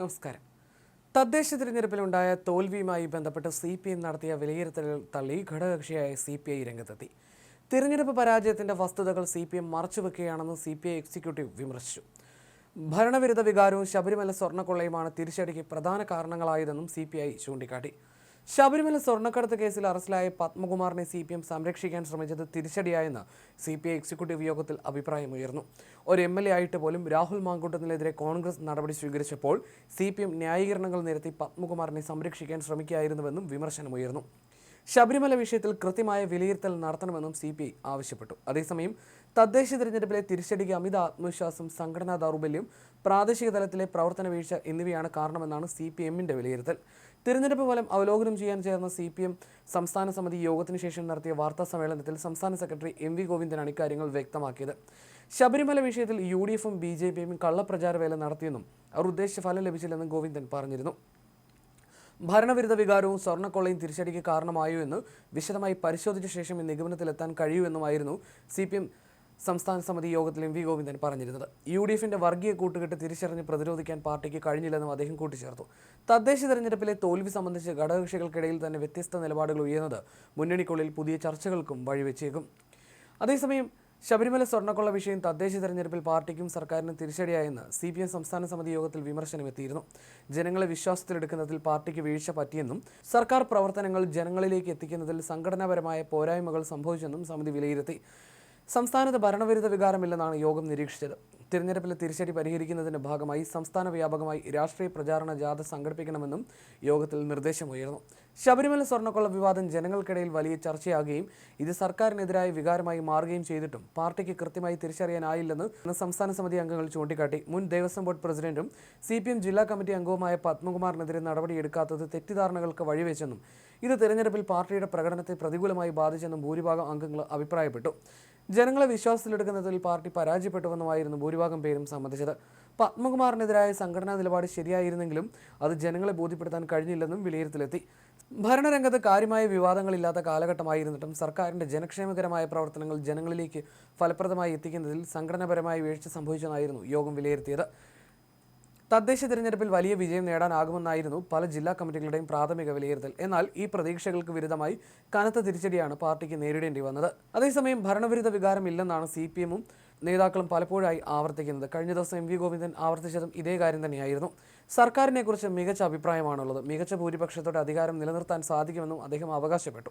നമസ്കാരം. തദ്ദേശ തിരഞ്ഞെടുപ്പിലുണ്ടായ തോൽവിയുമായി ബന്ധപ്പെട്ട് സി പി എം നടത്തിയ വിലയിരുത്തലുകൾ തള്ളി ഘടകകക്ഷിയായ സി പി ഐ രംഗത്തെത്തി. തിരഞ്ഞെടുപ്പ് പരാജയത്തിന്റെ വസ്തുതകൾ സി പി എം മറച്ചുവെക്കുകയാണെന്ന് സി പി ഐ എക്സിക്യൂട്ടീവ് വിമർശിച്ചു. ഭരണവിരുദ്ധ വികാരവും ശബരിമല സ്വർണക്കൊള്ളയുമാണ് തിരിച്ചടിക്ക് പ്രധാന കാരണങ്ങളായതെന്നും സി പി ഐ ചൂണ്ടിക്കാട്ടി. ശബരിമല സ്വർണക്കടത്ത് കേസിൽ അറസ്റ്റിലായ പത്മകുമാറിനെ സി പി എം സംരക്ഷിക്കാൻ ശ്രമിച്ചത് തിരിച്ചടിയായെന്ന് സി പി ഐ എക്സിക്യൂട്ടീവ് യോഗത്തിൽ അഭിപ്രായമുയർന്നു. ഒരു എം എൽ എ ആയിട്ട് പോലും രാഹുൽ മാങ്കൂട്ടത്തിനെതിരെ കോൺഗ്രസ് നടപടി സ്വീകരിച്ചപ്പോൾ സി പി എം ന്യായീകരണങ്ങൾ നിരത്തി പത്മകുമാറിനെ സംരക്ഷിക്കാൻ ശ്രമിക്കുകയായിരുന്നുവെന്നും വിമർശനമുയർന്നു. ശബരിമല വിഷയത്തിൽ കൃത്യമായ വിലയിരുത്തൽ നടത്തണമെന്നും സി പി ഐ ആവശ്യപ്പെട്ടു. അതേസമയം തദ്ദേശ തിരഞ്ഞെടുപ്പിലെ തിരിച്ചടിക്ക് അമിത ആത്മവിശ്വാസം സംഘടനാ ദൗർബല്യം പ്രാദേശിക തലത്തിലെ പ്രവർത്തന വീഴ്ച എന്നിവയാണ് കാരണമെന്നാണ് സി പി എമ്മിന്റെ വിലയിരുത്തൽ. തിരഞ്ഞെടുപ്പ് ഫലം അവലോകനം ചെയ്യാൻ ചേർന്ന സി പി എം സംസ്ഥാന സമിതി യോഗത്തിന് ശേഷം നടത്തിയ വാർത്താ സമ്മേളനത്തിൽ സംസ്ഥാന സെക്രട്ടറി എം വി ഗോവിന്ദനാണ് ഇക്കാര്യങ്ങൾ വ്യക്തമാക്കിയത്. ശബരിമല വിഷയത്തിൽ യു ഡി എഫും ബി ജെ പിയും കള്ളപ്രചാരവേല നടത്തിയെന്നും അവർ ഉദ്ദേശിച്ച ഫലം ലഭിച്ചില്ലെന്നും ഗോവിന്ദൻ പറഞ്ഞിരുന്നു. ഭരണവിരുദ്ധ വികാരവും സ്വർണക്കൊള്ളയും തിരിച്ചടിക്ക് കാരണമായോ എന്ന് വിശദമായി പരിശോധിച്ച ശേഷം നിഗമനത്തിലെത്താൻ കഴിയൂ എന്നുമായിരുന്നു സി പി എം സംസ്ഥാന സമിതി യോഗത്തിൽ എം വി ഗോവിന്ദൻ പറഞ്ഞിരുന്നത്. യു ഡി എഫിന്റെ വർഗീയ കൂട്ടുകെട്ട് തിരിച്ചറിഞ്ഞ് പ്രതിരോധിക്കാൻ പാർട്ടിക്ക് കഴിഞ്ഞില്ലെന്നും അദ്ദേഹം കൂട്ടിച്ചേർത്തു. തദ്ദേശ തെരഞ്ഞെടുപ്പിലെ തോൽവി സംബന്ധിച്ച് ഘടകകക്ഷികൾക്കിടയിൽ തന്നെ വ്യത്യസ്ത നിലപാടുകൾ ഉയർന്നത് മുന്നണിക്കുള്ളിൽ പുതിയ ചർച്ചകൾക്കും വഴിവെച്ചേക്കും. അതേസമയം ശബരിമല സ്വർണക്കൊള്ള വിഷയം തദ്ദേശ തെരഞ്ഞെടുപ്പിൽ പാർട്ടിക്കും സർക്കാരിനും തിരിച്ചടിയായെന്ന് സി പി എം സംസ്ഥാന സമിതി യോഗത്തിൽ വിമർശനമെത്തിയിരുന്നു ജനങ്ങളെ വിശ്വാസത്തിലെടുക്കുന്നതിൽ പാർട്ടിക്ക് വീഴ്ച പറ്റിയെന്നും സർക്കാർ പ്രവർത്തനങ്ങൾ ജനങ്ങളിലേക്ക് എത്തിക്കുന്നതിൽ സംഘടനാപരമായ പോരായ്മകൾ സംഭവിച്ചെന്നും സമിതി വിലയിരുത്തി. സംസ്ഥാനത്ത് ഭരണവിരുദ്ധ വികാരമില്ലെന്നാണ് യോഗം നിരീക്ഷിച്ചത്. തിരഞ്ഞെടുപ്പിലെ തിരിച്ചടി പരിഹരിക്കുന്നതിന്റെ ഭാഗമായി സംസ്ഥാന വ്യാപകമായി രാഷ്ട്രീയ പ്രചാരണ ജാഥ സംഘടിപ്പിക്കണമെന്നും യോഗത്തിൽ നിർദ്ദേശമുയർന്നു. ശബരിമല സ്വർണക്കൊള്ള വിവാദം ജനങ്ങൾക്കിടയിൽ വലിയ ചർച്ചയാകുകയും ഇത് സർക്കാരിനെതിരായ വികാരമായി മാറുകയും ചെയ്തിട്ടും പാർട്ടിക്ക് കൃത്യമായി തിരിച്ചറിയാനായില്ലെന്ന് സംസ്ഥാന സമിതി അംഗങ്ങൾ ചൂണ്ടിക്കാട്ടി. മുൻ ദേവസ്വം ബോർഡ് പ്രസിഡന്റും സി ജില്ലാ കമ്മിറ്റി അംഗവുമായ പത്മകുമാറിനെതിരെ നടപടിയെടുക്കാത്തത് തെറ്റിദ്ധാരണകൾക്ക് വഴിവെച്ചെന്നും ഇത് തെരഞ്ഞെടുപ്പിൽ പാർട്ടിയുടെ പ്രകടനത്തെ പ്രതികൂലമായി ബാധിച്ചെന്നും ഭൂരിഭാഗം അംഗങ്ങൾ അഭിപ്രായപ്പെട്ടു. ജനങ്ങളെ വിശ്വാസത്തിലെടുക്കുന്നതിൽ പാർട്ടി പരാജയപ്പെട്ടുവെന്നുമായിരുന്നു ഭൂരിഭാഗം പേരും സമ്മതിച്ചത്. പത്മകുമാറിനെതിരായ സംഘടനാ നിലപാട് ശരിയായിരുന്നെങ്കിലും അത് ജനങ്ങളെ ബോധ്യപ്പെടുത്താൻ കഴിഞ്ഞില്ലെന്നും വിലയിരുത്തലെത്തി. ഭരണരംഗത്ത് കാര്യമായ വിവാദങ്ങളില്ലാത്ത കാലഘട്ടമായിരുന്നിട്ടും സർക്കാരിന്റെ ജനക്ഷേമകരമായ പ്രവർത്തനങ്ങൾ ജനങ്ങളിലേക്ക് ഫലപ്രദമായി എത്തിക്കുന്നതിൽ സംഘടനാപരമായ വീഴ്ച സംഭവിച്ചെന്നായിരുന്നു യോഗം വിലയിരുത്തിയത്. തദ്ദേശ തിരഞ്ഞെടുപ്പിൽ വലിയ വിജയം നേടാനാകുമെന്നായിരുന്നു പല ജില്ലാ കമ്മിറ്റികളുടെയും പ്രാഥമിക വിലയിരുത്തൽ. എന്നാൽ ഈ പ്രതീക്ഷകൾക്ക് വിരുദ്ധമായി കനത്ത തിരിച്ചടിയാണ് പാർട്ടിക്ക് നേരിടേണ്ടി വന്നത്. അതേസമയം ഭരണവിരുദ്ധ വികാരമില്ലെന്നാണ് സി പി എമ്മും നേതാക്കളും പലപ്പോഴായി ആവർത്തിക്കുന്നത്. കഴിഞ്ഞ ദിവസം എം വി ഗോവിന്ദൻ ആവർത്തിച്ചതും ഇതേ കാര്യം തന്നെയായിരുന്നു. സർക്കാരിനെ കുറിച്ച് മികച്ച അഭിപ്രായമാണുള്ളത്. മികച്ച ഭൂരിപക്ഷത്തോടെ അധികാരം നിലനിർത്താൻ സാധിക്കുമെന്നും അദ്ദേഹം അവകാശപ്പെട്ടു.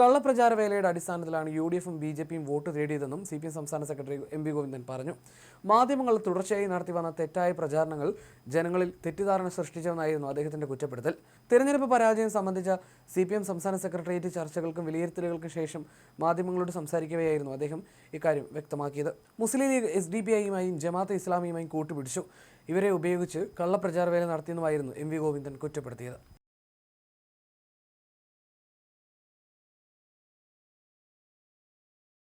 കള്ളപ്രചാര വേലയുടെ അടിസ്ഥാനത്തിലാണ് യു ഡി എഫും ബി ജെ പിയും വോട്ട് തേടിയതെന്നും സി പി എം സംസ്ഥാന സെക്രട്ടറി എം വി ഗോവിന്ദൻ പറഞ്ഞു. മാധ്യമങ്ങൾ തുടർച്ചയായി നടത്തി വന്ന തെറ്റായ പ്രചാരണങ്ങൾ ജനങ്ങളിൽ തെറ്റിദ്ധാരണ സൃഷ്ടിച്ചെന്നായിരുന്നു അദ്ദേഹത്തിന്റെ കുറ്റപ്പെടുത്തൽ. തെരഞ്ഞെടുപ്പ് പരാജയം സംബന്ധിച്ച സി പി എം സംസ്ഥാന സെക്രട്ടേറിയറ്റ് ചർച്ചകൾക്കും വിലയിരുത്തലുകൾക്കും ശേഷം മാധ്യമങ്ങളോട് സംസാരിക്കവെയായിരുന്നു അദ്ദേഹം ഇക്കാര്യം വ്യക്തമാക്കിയത്. Muslim League S D P ഐയുമായും Jamaat ഇസ്ലാമിയുമായും കൂട്ടുപിടിച്ചു. ഇവരെ ഉപയോഗിച്ച് കള്ളപ്രചാരവേല നടത്തിയെന്നുമായിരുന്നു എം വി ഗോവിന്ദൻ കുറ്റപ്പെടുത്തിയത്